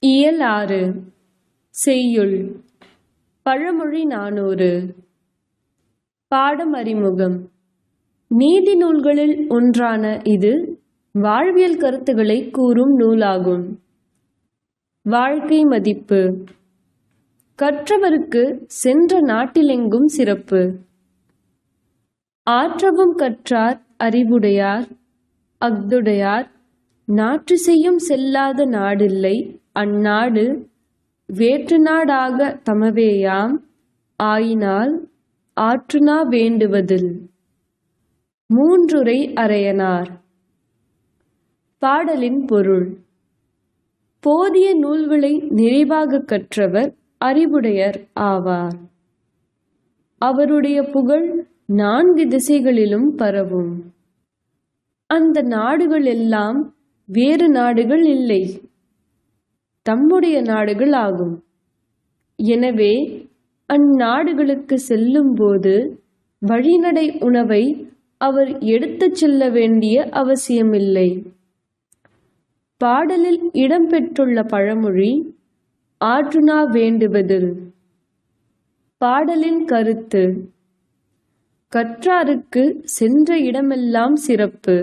இயல் ஆறு செய்யுள். பழமொழி நானூறு. பாடம் அறிமுகம் நீதி நூல்களில் ஒன்றான இது வாழ்வியல் கருத்துக்களை கூறும் நூலாகும். வாழ்க்கை மதிப்பு. கற்றவருக்கு சென்ற நாட்டிலெங்கும் சிறப்பு. ஆற்றவும் கற்றார் அறிவுடையார் அஃதுடையார் நாற்று செய்யும் செல்லாத நாடில்லை அந்நாடு வேற்று நாடாக தமவேயாம். ஆயினால் ஆற்றுனா வேண்டுவதில். மூன்றுரை அறையனார் பாடலின் பொருள். போதிய நூல்களை நிறைவாக கற்றவர் அறிவுடையர் ஆவார். அவருடைய புகழ் நான்கு திசைகளிலும் பரவும். அந்த நாடுகள் எல்லாம் வேறு நாடுகள் இல்லை. தம்முடைய நாடுகள் ஆகும் எனவே அந்நாடுகளுக்கு செல்லும்போது வழிநடை உணவை அவர் எடுத்துச் செல்ல வேண்டிய அவசியமில்லை. பாடலில் இடம்பெற்றுள்ள பழமொழி ஆற்றுனா வேண்டுவதில் பாடலின் கருத்து கற்றாருக்கு சென்ற இடமெல்லாம் சிறப்பு.